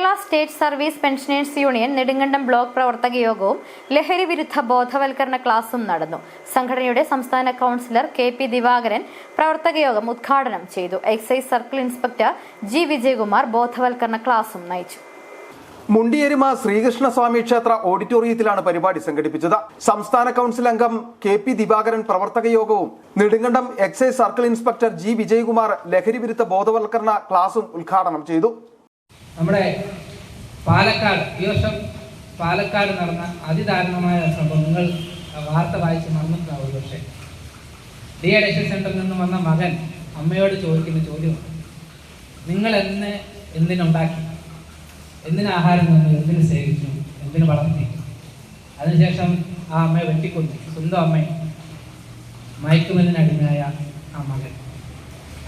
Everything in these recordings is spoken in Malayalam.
Kerala state service pensioners union Nedumkandam block പ്രവർത്തക യോഗവും ലഹരി വിരുദ്ധ ബോധവൽക്കരണ ക്ലാസും നടന്നു. സംഘടനയുടെ സംസ്ഥാന കൗൺസിലർ കെ പി ദിവാകരൻ പ്രവർത്തക യോഗം ഉദ്ഘാടനം ചെയ്തു. Excise circle inspector G Vijayakumar ബോധവൽക്കരണ ക്ലാസും നയിച്ചു. മുണ്ടിയെരുമ ശ്രീകൃഷ്ണസ്വാമി ക്ഷേത്ര ഓഡിറ്റോറിയത്തിലാണ് പരിപാടി സംഘടിപ്പിച്ചത്. സംസ്ഥാന കൗൺസിൽ അംഗം കെ പി ദിവാകരൻ പ്രവർത്തക യോഗവും Nedumkandam excise circle inspector G Vijayakumar ലഹരി വിരുദ്ധ ബോധവൽക്കരണ ക്ലാസും ഉദ്ഘാടനം ചെയ്തു. നമ്മുടെ പാലക്കാട് ഈ വർഷം പാലക്കാട് നടന്ന അതിദാരുണമായ സംഭവം നിങ്ങൾ വാർത്ത വായിച്ച് മറന്നിട്ടുണ്ടാവും പക്ഷേ ഡി അഡിക്ഷൻ സെന്ററിൽ നിന്ന് വന്ന മകൻ അമ്മയോട് ചോദിക്കുന്ന ചോദ്യമാണ്. നിങ്ങൾ എന്ന് എന്തിനുണ്ടാക്കി? എന്തിന് ആഹാരം തന്നു? എന്തിന് സേവിച്ചു എന്തിന് വളർത്തി? അതിനുശേഷം ആ അമ്മയെ വെട്ടിക്കൊന്നു. സ്വന്തം അമ്മയെ മയക്കുമരുന്നിനടിമയായ ആ മകൻ.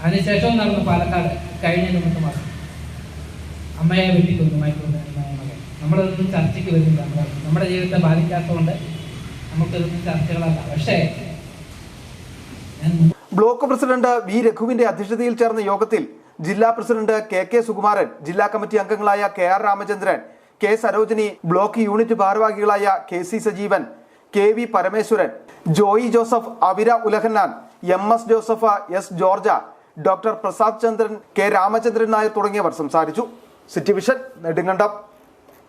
അതിനുശേഷവും നടന്നു പാലക്കാട്. കഴിഞ്ഞ ഇരുപത്തി മാസം അമ്മയെ വെട്ടിക്കൊന്നു അമ്മയെ മകൻ. നമ്മളതൊന്നും ചർച്ചയ്ക്ക് വരുന്നില്ല നമ്മുടെ ജീവിതത്തെ ബാധിക്കാത്തതുകൊണ്ട് നമുക്കിതൊന്നും ചർച്ചകളല്ല. പക്ഷേ ബ്ലോക്ക് പ്രസിഡന്റ് വി രഘുവിന്റെ അധ്യക്ഷതയിൽ ചേർന്ന യോഗത്തിൽ ജില്ലാ പ്രസിഡന്റ് കെ കെ സുകുമാരൻ ജില്ലാ കമ്മിറ്റി അംഗങ്ങളായ K R Ramachandran K Sarojini block unit ഭാരവാഹികളായ K C Sajeevan K V Parameswaran Joy Joseph Avira Ulahannan M S Joseph S George doctor Prasad Chandran K Ramachandran Nair തുടങ്ങിയവർ സംസാരിച്ചു. City vision Nedumkandam.